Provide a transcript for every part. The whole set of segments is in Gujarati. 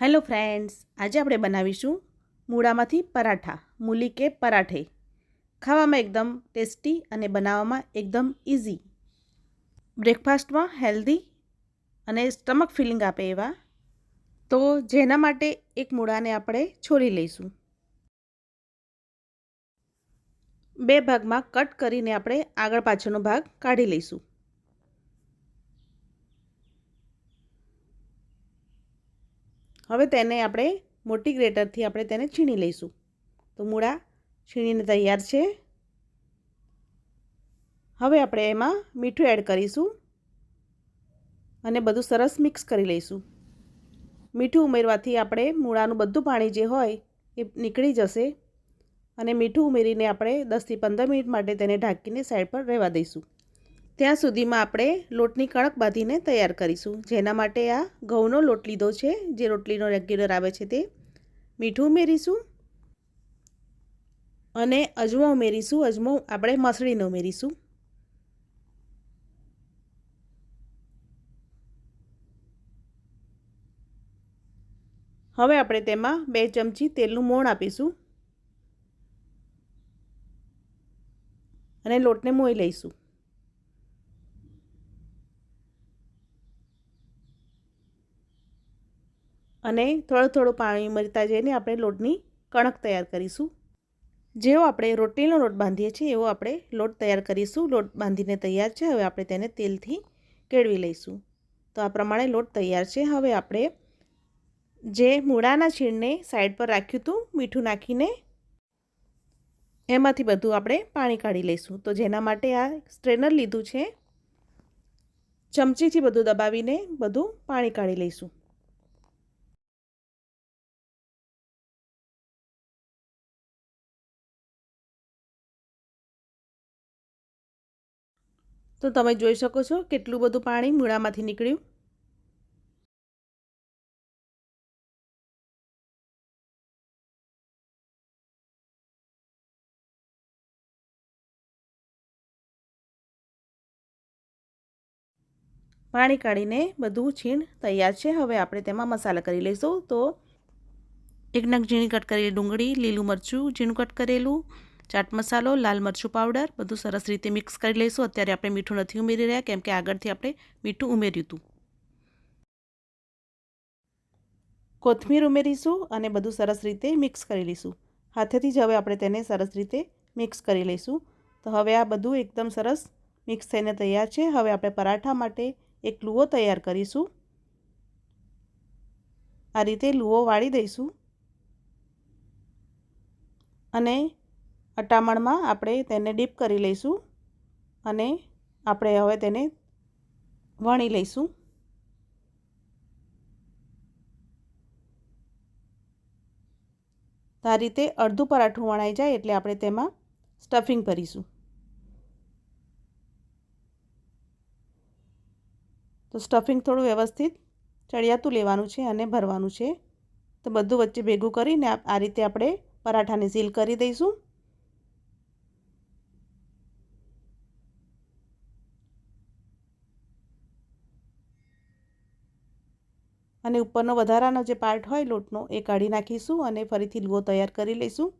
હેલો ફ્રેન્ડ્સ, આજે આપણે બનાવીશું મૂળામાંથી પરાઠા, મૂલી કે પરાઠે. ખાવામાં એકદમ ટેસ્ટી અને બનાવવામાં એકદમ ઇઝી બ્રેકફાસ્ટમાં હેલ્ધી અને સ્ટમક ફિલિંગ આપે એવા. તો જેના માટે એક મૂળાને આપણે છોલી લઈશું. બે ભાગમાં કટ કરીને આપણે આગળ પાછળનો ભાગ કાઢી લઈશું. હવે તેને આપણે મોટી ગ્રેટરથી આપણે તેને છીણી લઈશું. તો મૂળા છીણીને તૈયાર છે. હવે આપણે એમાં મીઠું એડ કરીશું અને બધું સરસ મિક્સ કરી લઈશું. મીઠું ઉમેરવાથી આપણે મૂળાનું બધું પાણી જે હોય એ નીકળી જશે અને મીઠું ઉમેરીને આપણે દસથી પંદર મિનિટ માટે તેને ઢાંકીને સાઈડ પર રહેવા દઈશું. ત્યાં સુધીમાં આપણે લોટની કણક બાંધીને તૈયાર કરીશું. જેના માટે આ ઘઉંનો લોટ લીધો છે, જે રોટલીનો રેગ્યુલર આવે છે તે. મીઠું ઉમેરીશું અને અજમો ઉમેરીશું. અજમો આપણે મસળીને ઉમેરીશું. હવે આપણે તેમાં બે ચમચી તેલનું મોણ આપીશું અને લોટને મોઈ લઈશું. અને થોડું થોડું પાણી મરતા જઈને આપણે લોટની કણક તૈયાર કરીશું. જેવો આપણે રોટલીનો લોટ બાંધીએ છીએ, એવો આપણે લોટ તૈયાર કરીશું. લોટ બાંધીને તૈયાર છે, હવે આપણે તેને તેલથી કેળવી લઈશું. તો આ પ્રમાણે લોટ તૈયાર છે. હવે આપણે જે મૂળાના છીણને સાઈડ પર રાખ્યું હતું, મીઠું નાખીને એમાંથી બધું આપણે પાણી કાઢી લઈશું. તો જેના માટે આ સ્ટ્રેનર લીધું છે, ચમચીથી બધું દબાવીને બધું પાણી કાઢી લઈશું. તો તમે જોઈ શકો છો કેટલું બધું પાણી મૂળામાંથી નીકળ્યું. પાણી કાઢીને બધું છીણ તૈયાર છે. હવે આપણે તેમાં મસાલા કરી લઈશું. તો એક નગ ઝીણી કટ કરેલી ડુંગળી, લીલું મરચું, ઝીણું કટ કરેલું ચાટ મસાલો, લાલ મરચું પાવડર, બધું સરસ રીતે મિક્સ કરી લઈશું. અત્યારે આપણે મીઠું નથી ઉમેરી રહ્યા, કેમ કે આગળથી આપણે મીઠું ઉમેર્યું હતું. કોથમીર ઉમેરીશું અને બધું સરસ રીતે મિક્સ કરી લઈશું. હાથેથી જ હવે આપણે તેને સરસ રીતે મિક્સ કરી લઈશું. તો હવે આ બધું એકદમ સરસ મિક્સ થઈને તૈયાર છે. હવે આપણે પરાઠા માટે એક લુઓ તૈયાર કરીશું. આ રીતે લુઓ વાળી દઈશું. અને અટામણમાં આપણે તેને ડીપ કરી લઈશું અને આપણે હવે તેને વણી લઈશું. આ રીતે અડધું પરાઠું વણાઈ જાય એટલે આપણે તેમાં સ્ટફિંગ ભરીશું. તો સ્ટફિંગ થોડું વ્યવસ્થિત ચડિયાતું લેવાનું છે અને ભરવાનું છે. તો બધું વચ્ચે ભેગું કરીને આ રીતે આપણે પરાઠાને સીલ કરી દઈશું. અને ઉપરનો વધારાનો જે પાર્ટ હોય લોટનો, એ કાઢી નાખીશું અને ફરીથી લુઓ તૈયાર કરી લઈશું.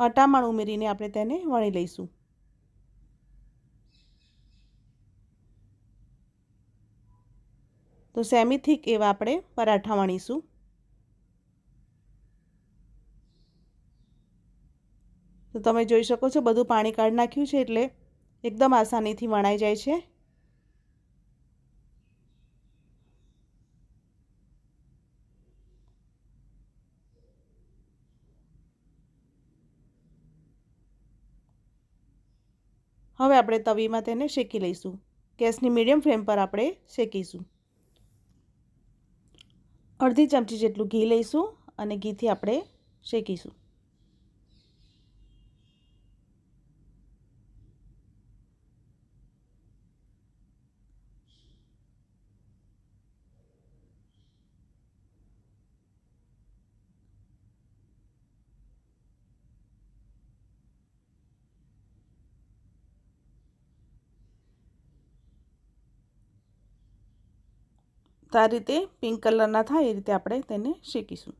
અટામણ ઉમેરીને આપણે તેને વણી લઈશું. તો સેમી થીક એવા આપણે પરાઠા વણીશું. તો તમે જોઈ શકો છો બધું પાણી કાઢી નાખ્યું છે એટલે એકદમ આસાનીથી વણાઈ જાય છે. હવે આપણે તવીમાં તેને શેકી લઈશું. ગેસની મીડિયમ ફ્લેમ પર આપણે શેકીશું. અડધી ચમચી જેટલું ઘી લઈશું અને ઘીથી આપણે શેકીશું. તો આ રીતે પિંક કલરના થાય એ રીતે આપણે તેને શેકીશું.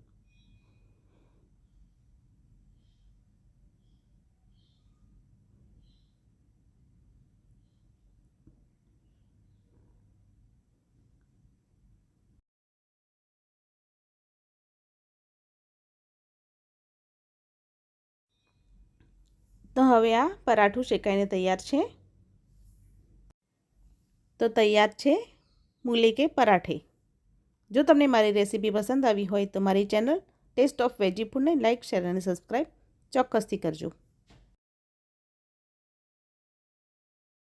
તો હવે આ પરાઠું શેકાઈને તૈયાર છે. તો તૈયાર છે મૂલી કે પરાઠે. જો તમને મારી રેસીપી પસંદ આવી હોય તો મારી ચેનલ ટેસ્ટ ઓફ વેજી ફૂડને લાઇક, શેર અને સબસ્ક્રાઈબ ચોક્કસથી કરજો.